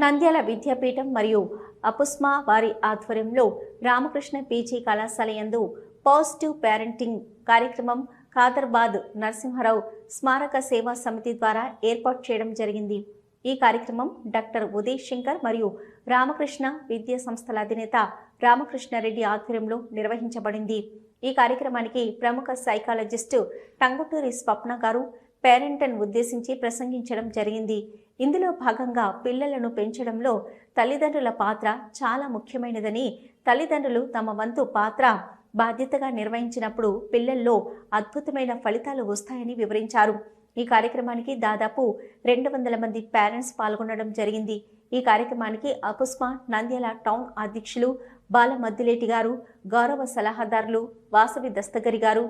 నంద్యాల విద్యాపీఠం మరియు అపుస్మా వారి ఆధ్వర్యంలో రామకృష్ణ పీజీ కళాశాల యందు పాజిటివ్ పేరెంటింగ్ కార్యక్రమం ఖాదర్బాద్ నరసింహారావు స్మారక సేవా సమితి ద్వారా ఏర్పాటు చేయడం జరిగింది. ఈ కార్యక్రమం డాక్టర్ ఉదయ్ శంకర్ మరియు రామకృష్ణ విద్యా సంస్థల అధినేత రామకృష్ణారెడ్డి ఆధ్వర్యంలో నిర్వహించబడింది. ఈ కార్యక్రమానికి ప్రముఖ సైకాలజిస్టు టంగుటూరి స్వప్న గారు పేరెంట్ను ఉద్దేశించి ప్రసంగించడం జరిగింది. ఇందులో భాగంగా పిల్లలను పెంచడంలో తల్లిదండ్రుల పాత్ర చాలా ముఖ్యమైనదని తల్లిదండ్రులు తమ వంతు పాత్ర బాధ్యతగా నిర్వహించినప్పుడు పిల్లల్లో అద్భుతమైన ఫలితాలు వస్తాయని వివరించారు. ఈ కార్యక్రమానికి దాదాపు రెండు వందల మంది పేరెంట్స్ పాల్గొనడం జరిగింది. ఈ కార్యక్రమానికి అకుస్మా నంద్యాల టౌన్ అధ్యక్షులు బాల మద్దిలేటి గారు గౌరవ సలహాదారులు వాసవి దస్తగిరి గారు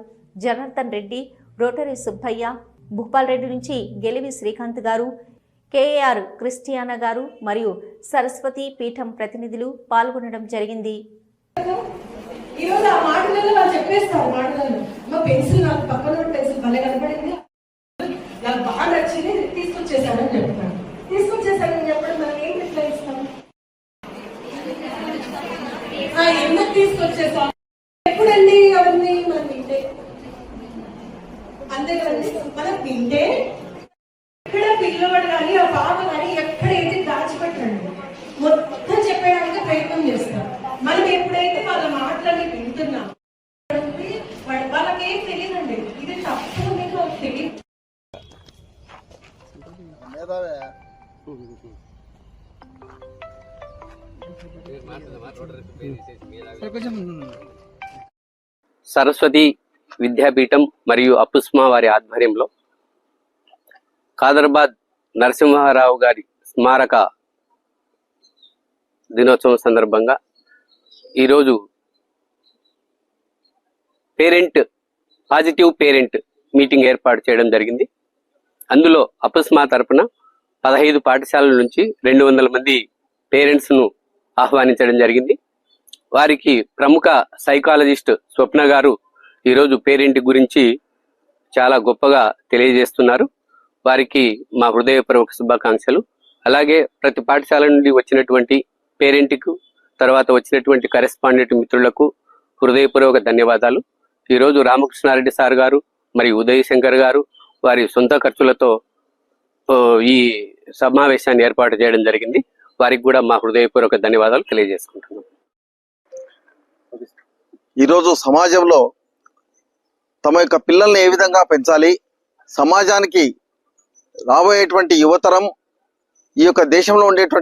జనార్దన్ రెడ్డి రోటరీ సుబ్బయ్య భూపాల్ రెడ్డి నుంచి గెలివి శ్రీకాంత్ గారు కేఏఆర్ క్రిస్టియానా గారు మరియు సరస్వతి పీఠం ప్రతినిధులు పాల్గొనడం జరిగింది. ఈ ఆ మాటలలో వాళ్ళు చెప్పేస్తారు మాటలలో. మా పెన్సిల్ నాకు పక్కన పెన్సిల్ భలే కనపడింది. నాకు బాగా నచ్చింది తీసుకొచ్చేసానని చెప్తాను తీసుకొచ్చేసానని చెప్పడం మనం ఏం రిప్లై ఇస్తాం ఎందుకు తీసుకొచ్చేసాం అంతే కదండి మనం వింటే ఎక్కడ పిల్లవాడు కానీ ఆ పాప కానీ ఎక్కడ ఏది దాచిపెట్టండి మొత్తం చెప్పడానికి ప్రయత్నం చేస్తాం. మనం ఎప్పుడైతే వాళ్ళ మాటలని వింటున్నాం వాళ్ళ- వాళ్ళకి ఏం తెలియదండి. ఇది తప్పు మీకు తెలియదు. సరస్వతి విద్యాపీఠం మరియు అపుస్మా వారి ఆధ్వర్యంలో ఖాదర్బాద్ నరసింహారావు గారి స్మారక దినోత్సవం సందర్భంగా ఈరోజు పేరెంట్ పాజిటివ్ పేరెంట్ మీటింగ్ ఏర్పాటు చేయడం జరిగింది. అందులో అపుస్మా తరపున పదహైదు పాఠశాలల నుంచి రెండు వందల మంది పేరెంట్స్ను ఆహ్వానించడం జరిగింది. వారికి ప్రముఖ సైకాలజిస్ట్ స్వప్న గారు ఈరోజు పేరెంట్ గురించి చాలా గొప్పగా తెలియజేస్తున్నారు. వారికి మా హృదయపూర్వక శుభాకాంక్షలు. అలాగే ప్రతి పాఠశాల నుండి వచ్చినటువంటి పేరెంట్కు తర్వాత వచ్చినటువంటి కరెస్పాండెంట్ మిత్రులకు హృదయపూర్వక ధన్యవాదాలు. ఈరోజు రామకృష్ణారెడ్డి సార్ గారు మరియు ఉదయ్ శంకర్ గారు వారి సొంత ఖర్చులతో ఈ సమావేశాన్ని ఏర్పాటు చేయడం జరిగింది. వారికి కూడా మా హృదయపూర్వక ధన్యవాదాలు తెలియజేసుకుంటున్నాం. ఈరోజు సమాజంలో తమ యొక్క పిల్లల్ని ఏ విధంగా పెంచాలి? సమాజానికి రాబోయేటువంటి యువతరం ఈ యొక్క దేశంలో ఉండేటువంటి